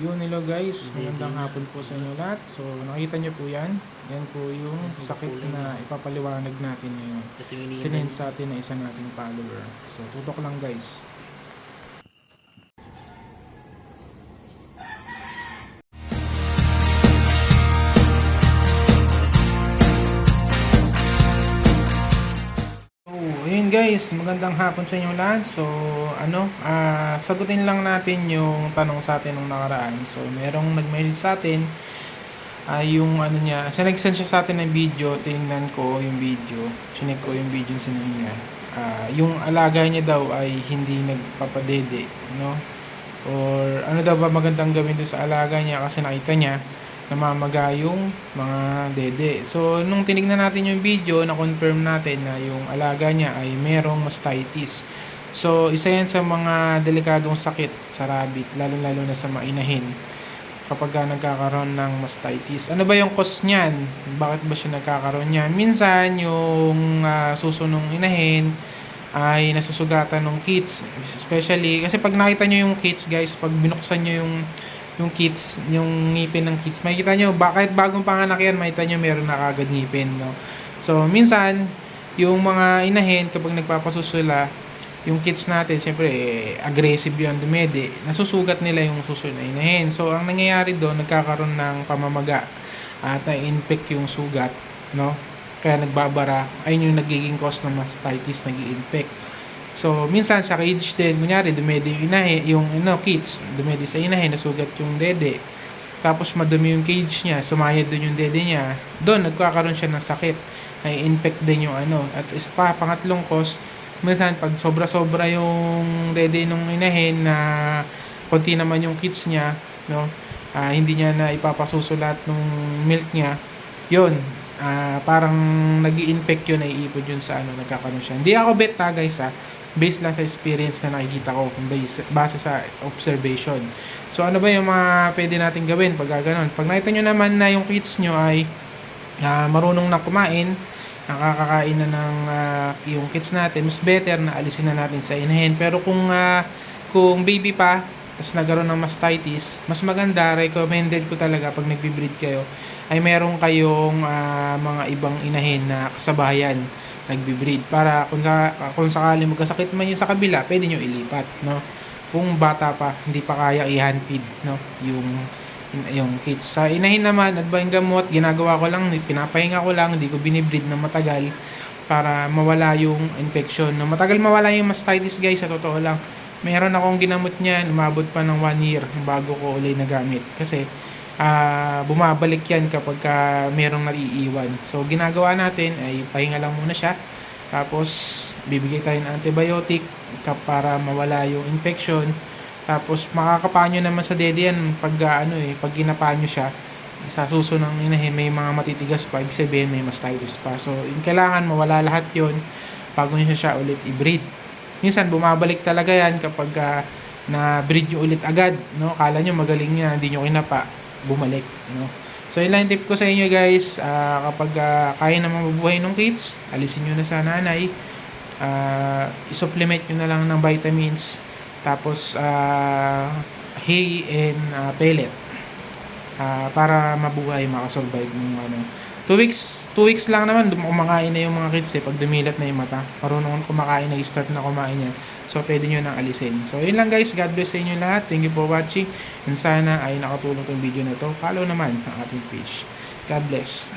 Yun, hello guys. Magandang hapon po sa inyo lahat. So, nakita nyo po yan. Yan po yung sakit na ipapaliwanag natin ngayon. Sinend sa atin na isa nating follower. So, tutok lang guys. Ayun guys, magandang hapon sa inyo lahat. So, ano, ah sagutin lang natin yung tanong sa atin nung nakaraan. So, merong nag-message sa atin ay yung ano niya, kasi nag-send siya sa atin ng video, tinignan ko yung video, chinek ko yung video sa niya. Ah, yung alaga niya daw ay hindi nagpapadede, no? Or ano daw ba magandang gawin doon sa alaga niya kasi nakita niya namamaga yung mga dede. So, nung tinignan natin yung video, na-confirm natin na yung alaga niya ay merong mastitis. So, isa yan sa mga delikadong sakit sa rabbit, lalo-lalo na sa mainahin kapag ka nagkakaroon ng mastitis. Ano ba yung cause niyan? Bakit ba siya nagkakaroon niyan? Minsan, yung uh, susunong inahin ay nasusugatan ng kids. Especially, kasi pag nakita nyo yung kids, guys, pag binuksan nyo yung yung kids, yung ngipin ng kids, makikita nyo, ba, kahit bagong panganak yan, makita nyo meron na kagad ngipin, no? So, minsan, yung mga inahin, kapag nagpapasusula, yung kids natin, syempre, eh, aggressive yun, dumede, nasusugat nila yung susunod na inahin. So, ang nangyayari doon, nagkakaroon ng pamamaga at na-infect yung sugat, no? Kaya nagbabara, ayun yung nagiging cause ng mastitis, nag infect So, minsan sa cage din, kunyari, dumede yung inahe, yung ano, kids, dumede sa inahe, nasugat yung dede. Tapos madumi yung cage niya, sumayad doon yung dede niya. Doon, nagkakaroon siya ng sakit. Ay infect din yung ano. At isa pa, pangatlong cause, minsan pag sobra-sobra yung dede nung inahin na konti naman yung kids niya, no? ah, hindi niya na ipapasusulat nung milk niya, yun, ah, parang nag infect yun, naiipod yun sa ano, nagkakaroon siya. Hindi ako bet ha, guys ha based lang sa experience na nakikita ko base, base sa observation. So ano ba yung mga pwede natin gawin pag gano'n? Pag nakita nyo naman na yung kids nyo ay uh, marunong na kumain, nakakakain na ng uh, yung kids natin, mas better na alisin na natin sa inahin. Pero kung uh, kung baby pa, tapos nagkaroon ng mastitis, mas maganda, recommended ko talaga pag nagbe-breed kayo, ay meron kayong uh, mga ibang inahin na kasabayan nagbi-breed para kung, sa, kung sakali magkasakit man yung sa kabila, pwede nyo ilipat, no? Kung bata pa, hindi pa kaya i-hand feed, no? Yung yung kids. Sa inahin naman, at ba gamot, ginagawa ko lang, pinapahinga ko lang, hindi ko binibreed na matagal para mawala yung infection. No, matagal mawala yung mastitis guys, sa totoo lang. Meron akong ginamot niyan, umabot pa ng 1 year bago ko ulit nagamit. Kasi uh, bumabalik yan kapag ka merong naiiwan. So, ginagawa natin ay pahinga lang muna siya. Tapos, bibigay tayo ng antibiotic para mawala yung infection. Tapos, makakapanyo naman sa dede yan pag, uh, ano eh, pag ginapanyo siya. Sa suso ng inahe, may mga matitigas pa. Ibig sabihin, may mastitis pa. So, yung kailangan mawala lahat yon bago niya siya ulit i-breed. Minsan, bumabalik talaga yan kapag uh, na-breed nyo ulit agad. No? Kala nyo magaling niya, hindi nyo kinapa bumalik, no? So, yun lang tip ko sa inyo guys, uh, kapag uh, kaya na mabubuhay ng kids, alisin nyo na sa nanay, uh, isupplement nyo na lang ng vitamins, tapos uh, hay and uh, pellet, uh, para mabuhay, makasurvive ng ano. 2 weeks, 2 weeks lang naman, kumakain na yung mga kids eh, pag dumilat na yung mata. Marunong kumakain, nag-start na kumain yan. So, pwede nyo nang alisin. So, yun lang guys. God bless sa inyo lahat. Thank you for watching. And sana ay nakatulong tong video na to. Follow naman ang ating page. God bless.